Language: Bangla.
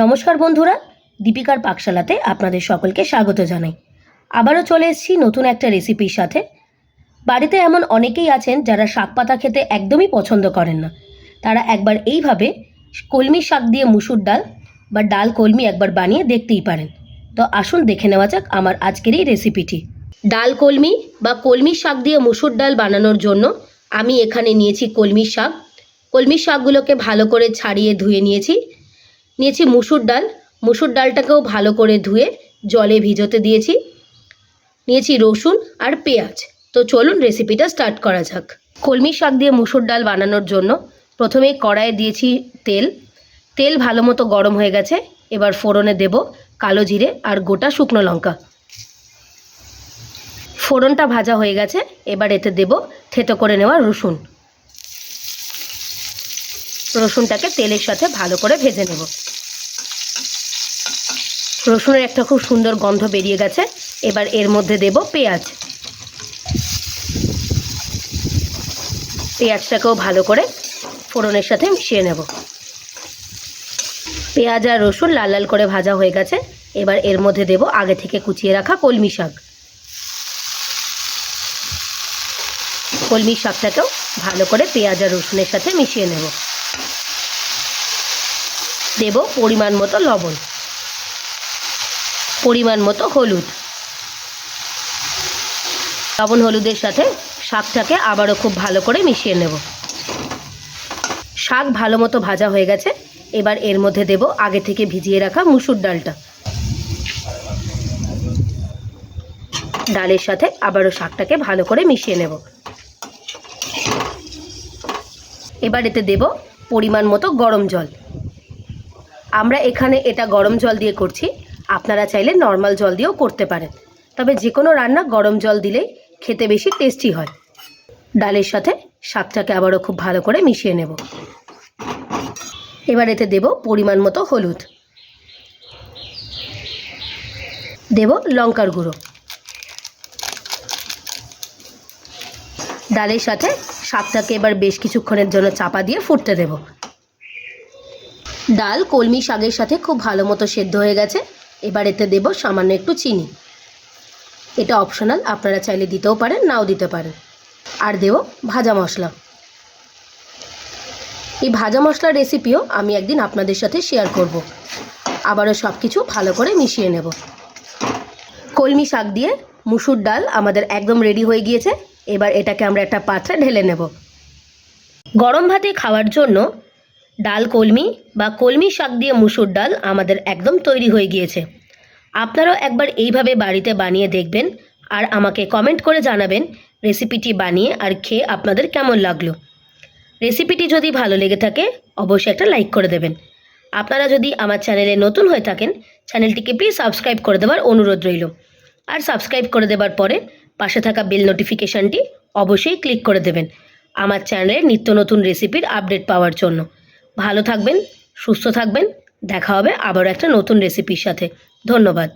নমস্কার বন্ধুরা, দীপিকার পাকশালাতে আপনাদের সকলকে স্বাগত জানাই। আবারও চলে এসেছি নতুন একটা রেসিপির সাথে। বাড়িতে এমন অনেকেই আছেন যারা শাক পাতা খেতে একদমই পছন্দ করেন না। তারা একবার এইভাবে কলমি শাক দিয়ে মুসুর ডাল বা ডাল কলমি একবার বানিয়ে দেখতেই পারেন। তো আসুন দেখে নেওয়া যাক আমার আজকের এই রেসিপিটি। ডাল কলমি বা কলমি শাক দিয়ে মুসুর ডাল বানানোর জন্য আমি এখানে নিয়েছি কলমি শাক। কলমি শাকগুলোকে ভালো করে ছাড়িয়ে ধুয়ে নিয়েছি। নিয়েছি মুসুর ডাল। মুসুর ডালটাকেও ভালো করে ধুয়ে জলে ভিজোতে দিয়েছি। নিয়েছি রসুন আর পেঁয়াজ। তো চলুন রেসিপিটা স্টার্ট করা যাক। কলমি শাক দিয়ে মুসুর ডাল বানানোর জন্য প্রথমে কড়াইয়ে দিয়েছি তেল। তেল ভালো মতো গরম হয়ে গেছে। এবার ফোড়নে দেব কালো জিরে আর গোটা শুকনো লঙ্কা। ফোড়নটা ভাজা হয়ে গেছে। এবার এতে দেব থেতো করে নেওয়া রসুন। রসুনটাকে তেলের সাথে ভালো করে ভেজে নেব। রসুনের একটা খুব সুন্দর গন্ধ বেরিয়ে গেছে। এবার এর মধ্যে দেব পেঁয়াজ। পেঁয়াজটাকেও ভালো করে ফোড়নের সাথে মিশিয়ে নেব। পেঁয়াজ আর রসুন লাল লাল করে ভাজা হয়ে গেছে। এবার এর মধ্যে দেব আগে থেকে কুচিয়ে রাখা কলমি শাক। কলমি শাকটাকেও ভালো করে পেঁয়াজ আর রসুনের সাথে মিশিয়ে নেব। দেব পরিমাণ মতো লবণ। পরিমাণ মতো হলুদ। লবণ হলুদের সাথে শাকটাকে আবারও খুব ভালো করে মিশিয়ে নেব। শাক ভালো মতো ভাজা হয়ে গেছে। এবার এর মধ্যে দেব আগে থেকে ভিজিয়ে রাখা মুসুর ডালটা। ডালের সাথে আবারও শাকটাকে ভালো করে মিশিয়ে নেব। এবার এতে দেব পরিমাণ মতো গরম জল। আমরা এখানে এটা গরম জল দিয়ে করছি। আপনারা চাইলে নর্মাল জল দিয়েও করতে পারেন। তবে যে কোনো রান্না গরম জল দিলেই খেতে বেশি টেস্টি হয়। ডালের সাথে শাকটাকে আবারও খুব ভালো করে মিশিয়ে নেব। এবার এতে দেব পরিমাণ মতো হলুদ। দেব লঙ্কার গুঁড়ো। ডালের সাথে শাকটাকে এবার বেশ কিছুক্ষণের জন্য চাপা দিয়ে ফুটতে দেব। ডাল কলমি শাকের সাথে খুব ভালো মতো সেদ্ধ হয়ে গেছে। এবার এতে দেব সামান্য একটু চিনি। এটা অপশনাল আপনারা চাইলে দিতেও পারেন, নাও দিতে পারেন। আর দেব ভাজা মশলা। এই ভাজা মশলার রেসিপিও আমি একদিন আপনাদের সাথে শেয়ার করব। আবারও সব কিছু ভালো করে মিশিয়ে নেব। কলমি শাক দিয়ে মুসুর ডাল আমাদের একদম রেডি হয়ে গিয়েছে। এবার এটাকে আমরা একটা পাত্রে ঢেলে নেব। গরম ভাতে খাওয়ার জন্য ডাল কলমি বা কলমি শাক দিয়ে মুসুর ডাল আমাদের একদম তৈরি হয়ে গিয়েছে। আপনারাও একবার এইভাবে বাড়িতে বানিয়ে দেখবেন আর আমাকে কমেন্ট করে জানাবেন রেসিপিটি বানিয়ে আর খেয়ে আপনাদের কেমন লাগল। রেসিপিটি যদি ভালো লেগে থাকে, অবশ্যই একটা লাইক করে দেবেন। আপনারা যদি আমার চ্যানেলে নতুন হয়ে থাকেন চ্যানেলটিকে প্লিজ সাবস্ক্রাইব করে দেওয়ার অনুরোধ রইল। আর সাবস্ক্রাইব করে দেওয়ার পরে পাশে থাকা বেল নোটিফিকেশানটি অবশ্যই ক্লিক করে দেবেন। আমার চ্যানেলে নিত্য নতুন রেসিপির আপডেট পাওয়ার জন্য। ভালো থাকবেন সুস্থ থাকবেন। দেখা হবে আবারও একটা নতুন রেসিপির সাথে। ধন্যবাদ।